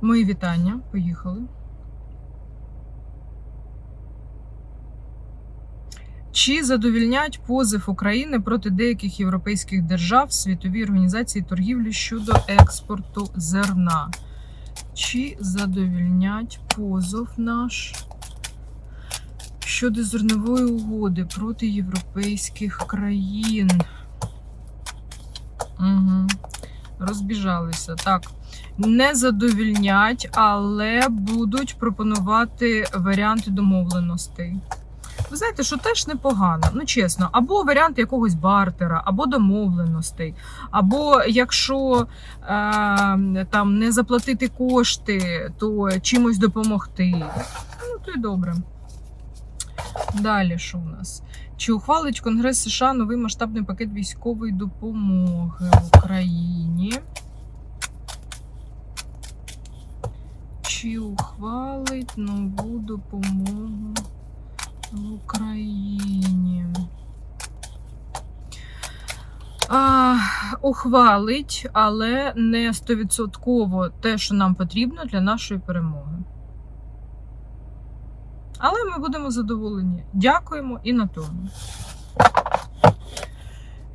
Мої вітання. Поїхали. Чи задовільнять позов України проти деяких європейських держав Світовій організації торгівлі щодо експорту зерна? Чи задовільнять позов наш щодо зернової угоди проти європейських країн? Угу. Розбіжалися. Так. Не задовільнять, але будуть пропонувати варіанти домовленостей. Ви знаєте, що теж непогано, ну чесно, або варіант якогось бартера, або домовленостей, або якщо е, там не заплатити кошти, то чимось допомогти. Ну, то й добре. Далі що у нас? Чи ухвалить Конгрес США новий масштабний пакет військової допомоги в Україні? Чи ухвалить нову допомогу в Україні? А, ухвалить, але не стовідсотково те, що нам потрібно для нашої перемоги. Але ми будемо задоволені. Дякуємо і на тому.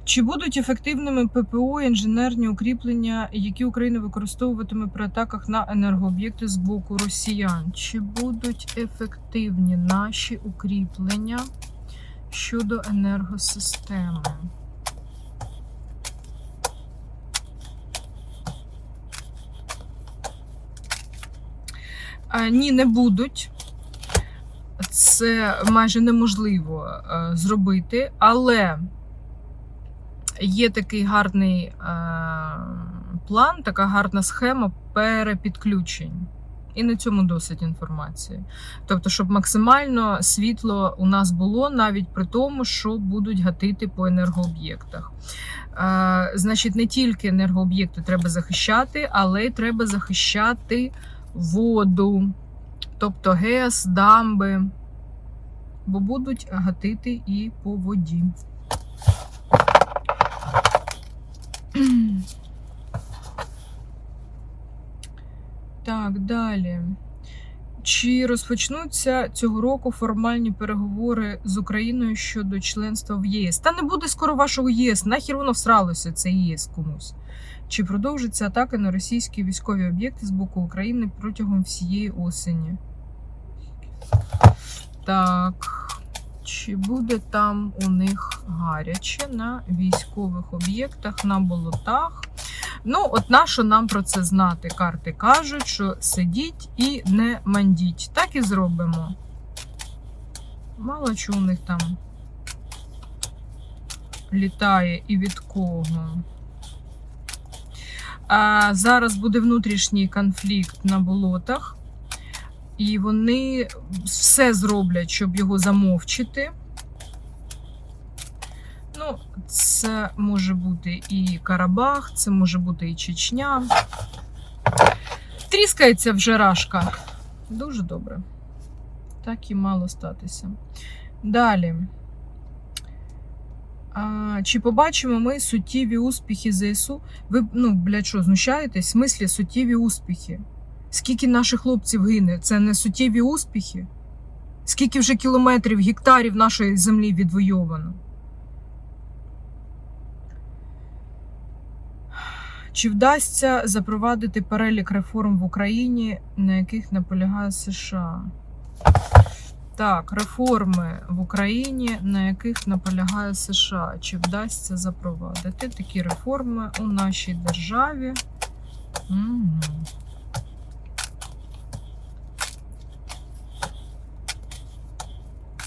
Чи будуть ефективними ППО інженерні укріплення, які Україна використовуватиме при атаках на енергооб'єкти з боку росіян? Чи будуть ефективні наші укріплення щодо енергосистеми? А, ні, не будуть. Це майже неможливо е, зробити, але є такий гарний е, план, така гарна схема перепідключень. І на цьому досить інформації. Тобто, щоб максимально світло у нас було навіть при тому, що будуть гатити по енергооб'єктах. Е, значить, не тільки енергооб'єкти треба захищати, але й треба захищати воду, тобто ГЕС, дамби, бо будуть гатити і по воді. Так, далі. Чи розпочнуться цього року формальні переговори з Україною щодо членства в ЄС? Та не буде скоро вашого ЄС. Нахер воно всралося, це ЄС комусь. Чи продовжиться атака на російські військові об'єкти з боку України протягом всієї осені? Так. Чи буде там у них гаряче на військових об'єктах, на болотах? Ну, от нащо нам про це знати? Карти кажуть, що сидіть і не мандіть. Так і зробимо. Мало чого у них там літає і від кого. А зараз буде внутрішній конфлікт на болотах, і вони все зроблять, щоб його замовчити. Ну, це може бути і Карабах, це може бути і Чечня. Тріскається вже рашка. Дуже добре. Так і мало статися. Далі. А, Чи побачимо ми суттєві успіхи ЗСУ? Ви, ну, блядь, що, знущаєтесь? В смислі суттєві успіхи? Скільки наших хлопців гине? Це не суттєві успіхи? Скільки вже кілометрів, гектарів нашої землі відвойовано? Чи вдасться запровадити перелік реформ в Україні, на яких наполягає США? Так, реформи в Україні, на яких наполягає США. Чи вдасться запровадити такі реформи у нашій державі? Угу.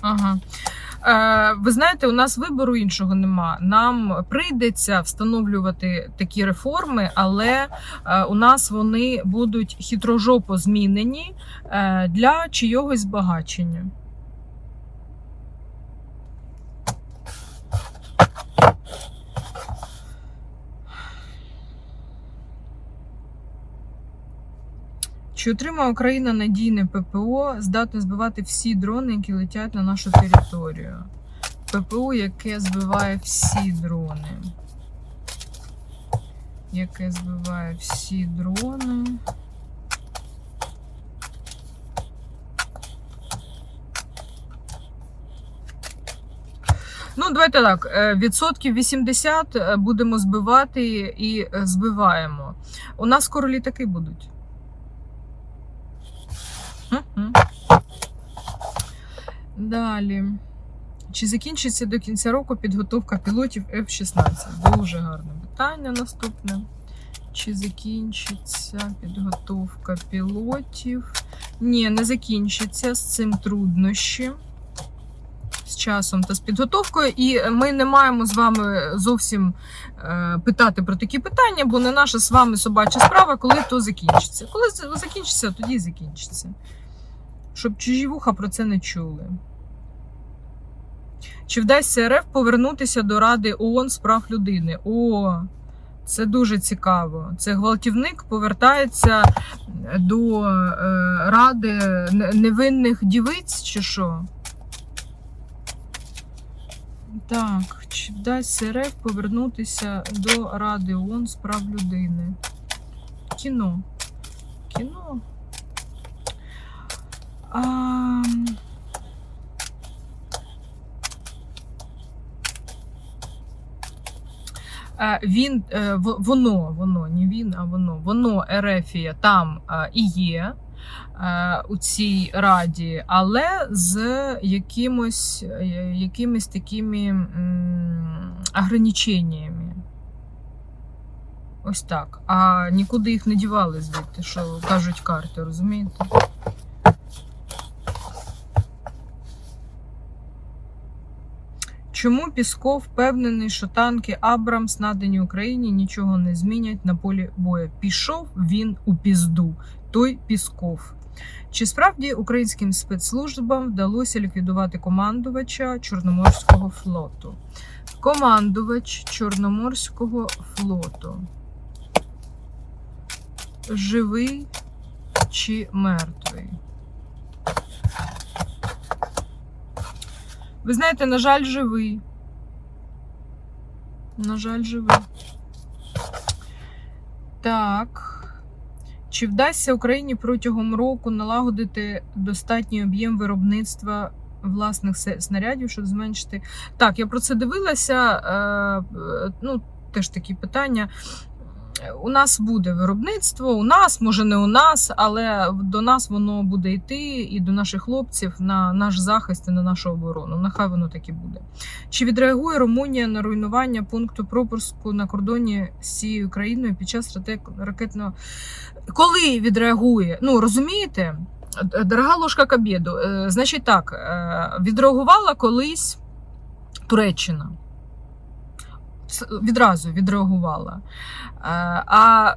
Ага. Е, ви знаєте, у нас вибору іншого нема. Нам прийдеться встановлювати такі реформи, але е, у нас вони будуть хитрожопо змінені е, для чийогось збагачення. Чи отримає Україна надійне ППО, здатне збивати всі дрони, які летять на нашу територію? ППО, яке збиває всі дрони. Яке збиває всі дрони. Ну, давайте так. Е, відсотків 80 е, будемо збивати і е, збиваємо. У нас скоро літаки будуть. Далі. Чи закінчиться до кінця року підготовка пілотів F-16? Дуже гарне питання наступне. Чи закінчиться підготовка пілотів? Ні, не закінчиться з цим труднощі. З часом та з підготовкою, і ми не маємо з вами зовсім е, питати про такі питання, бо не наша з вами собача справа, коли то закінчиться. Коли закінчиться, тоді закінчиться. Щоб чужі вуха про це не чули. Чи вдасться РФ повернутися до Ради ООН з прав людини? О, це дуже цікаво. Це гвалтівник повертається до е, Ради невинних дівиць, чи що? Так, чи вдасться РФ повернутися до Ради ООН з прав людини? Кіно. Кіно. А... Е, Він е, воно, воно, не він, а воно, воно Ерефія там е, і є у цій раді, але з якимось, якимись такими ограниченнями. Ось так. А нікуди їх не дівали звідти, що кажуть карти, розумієте? Чому Пісков впевнений, що танки Абрамс, надані Україні, нічого не змінять на полі бою? Пішов він у пізду, той Пісков. Чи справді українським спецслужбам вдалося ліквідувати командувача Чорноморського флоту? Командувач Чорноморського флоту. Живий чи мертвий? Ви знаєте, на жаль, живий. На жаль, живий. Так. Чи вдасться Україні протягом року налагодити достатній об'єм виробництва власних снарядів, щоб зменшити? Так, я про це дивилася. Е, е, ну, теж такі питання. У нас буде виробництво, у нас, може не у нас, але до нас воно буде йти і до наших хлопців на наш захист і на нашу оборону. Нехай воно так і буде. Чи відреагує Румунія на руйнування пункту пропуску на кордоні з цією країною під час ракетного? Коли відреагує? Ну розумієте, дорога ложка к обіду. Е, Значить так, е, відреагувала колись Туреччина. Відразу відреагувала. Е, А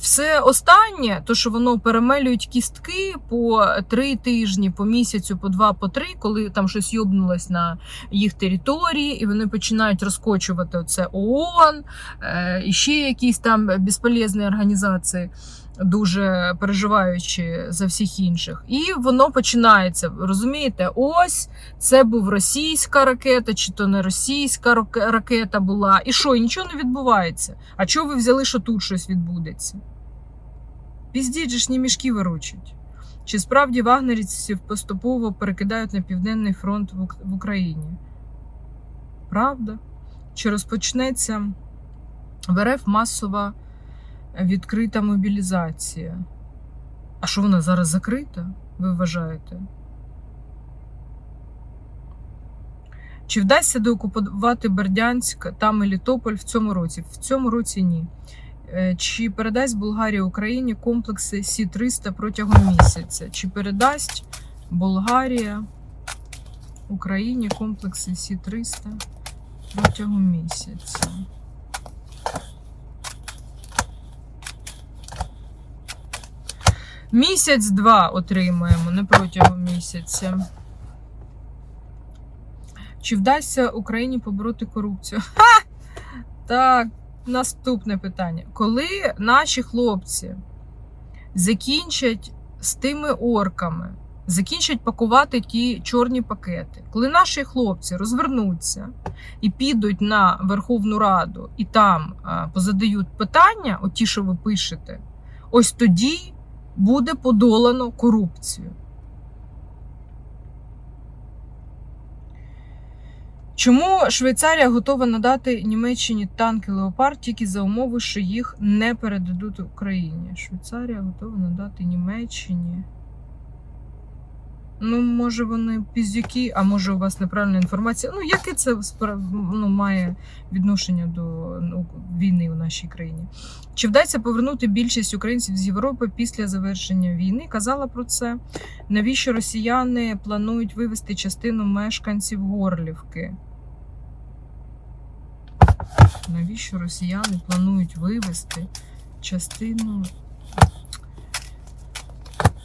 все останнє, то що воно перемелюють кістки по три тижні, по місяцю, по два, по три, коли там щось йобнулось на їх території, і вони починають розкочувати оце ООН, е, і ще якісь там безполезні організації, дуже переживаючи за всіх інших. І воно починається. Розумієте, ось це був російська ракета, чи то не російська ракета була. І що, і нічого не відбувається. А чого ви взяли, що тут щось відбудеться? Піздіть же мішки виручать. Чи справді вагнерівців поступово перекидають на Південний фронт в Україні? Правда? Чи розпочнеться в РФ масова відкрита мобілізація? А що вона зараз закрита, ви вважаєте? Чи вдасться деокупувати Бердянськ та Мелітополь в цьому році? В цьому році ні. Е, Чи передасть Болгарія Україні комплекси Сі-300 протягом місяця? Чи передасть Болгарія Україні комплекси Сі-300 протягом місяця? Місяць-два отримаємо, не протягом місяця. Чи вдасться Україні побороти корупцію? Ха! Так, наступне питання. Коли наші хлопці закінчать з тими орками, закінчать пакувати ті чорні пакети, коли наші хлопці розвернуться і підуть на Верховну Раду і там позадають питання, оті, що ви пишете, ось тоді буде подолано корупцію. Чому Швейцарія готова надати Німеччині танки Леопард тільки за умови, що їх не передадуть Україні? Швейцарія готова надати Німеччині. Ну, може, вони піздюки, а може, у вас неправильна інформація. Ну, яке це ну, має відношення до ну, війни у нашій країні? Чи вдасться повернути більшість українців з Європи після завершення війни? Казала про це. Навіщо росіяни планують вивести частину мешканців Горлівки? Навіщо росіяни планують вивести частину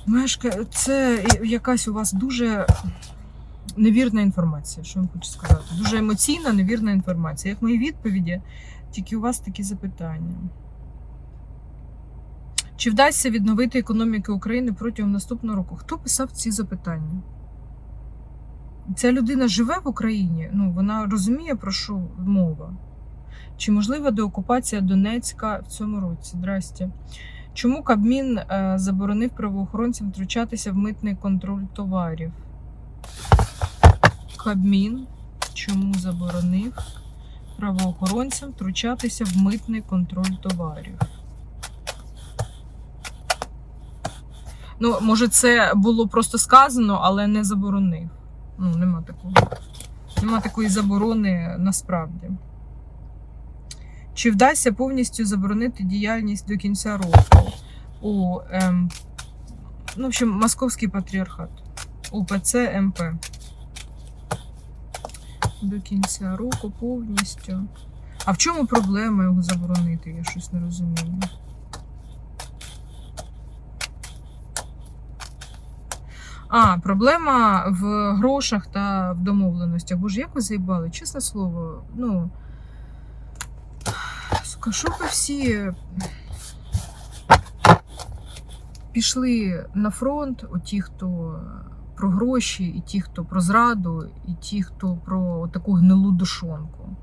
мешка... Це якась у вас дуже невірна інформація, що я вам хочу сказати. Дуже емоційна, невірна інформація. Як мої відповіді, тільки у вас такі запитання. Чи вдасться відновити економіку України протягом наступного року? Хто писав ці запитання? Ця людина живе в Україні, ну вона розуміє, про що мова. Чи можлива деокупація Донецька в цьому році? Здрасте. Чому Кабмін е, заборонив правоохоронцям втручатися в митний контроль товарів? Кабмін чому заборонив правоохоронцям втручатися в митний контроль товарів? Ну, може, це було просто сказано, але не заборонив. Ну, нема такого. Нема такої заборони насправді. Чи вдасться повністю заборонити діяльність до кінця року у ем, ну, в общем, Московський патріархат УПЦ МП? До кінця року повністю. А в чому проблема його заборонити? Я щось не розумію. А, проблема в грошах та в домовленостях. Боже, як ви заїбали, чесне слово. Ну. Що ви всі пішли на фронт, оті, хто про гроші, і ті, хто про зраду, і ті, хто про таку гнилу душонку.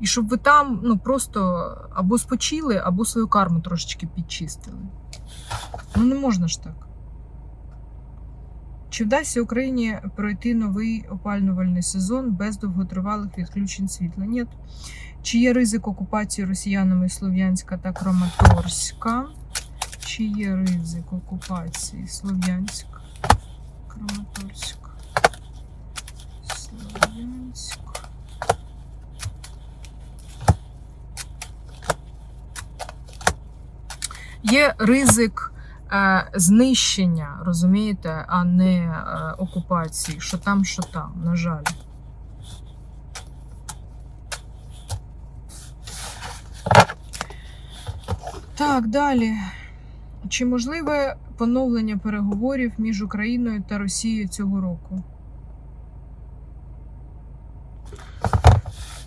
І щоб ви там ну, просто або спочили, або свою карму трошечки підчистили. Ну не можна ж так. Чи вдасться Україні пройти новий опалювальний сезон без довготривалих відключень світла? Ні. Чи є ризик окупації росіянами Слов'янська та Краматорська? Чи є ризик окупації Слов'янськ, Краматорськ, Слов'янськ? Є ризик знищення, розумієте, а не е, окупації. Що там, що там, на жаль. Так, далі. Чи можливе поновлення переговорів між Україною та Росією цього року?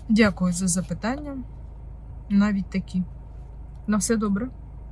Дякую за запитання. Навіть такі. На все добре.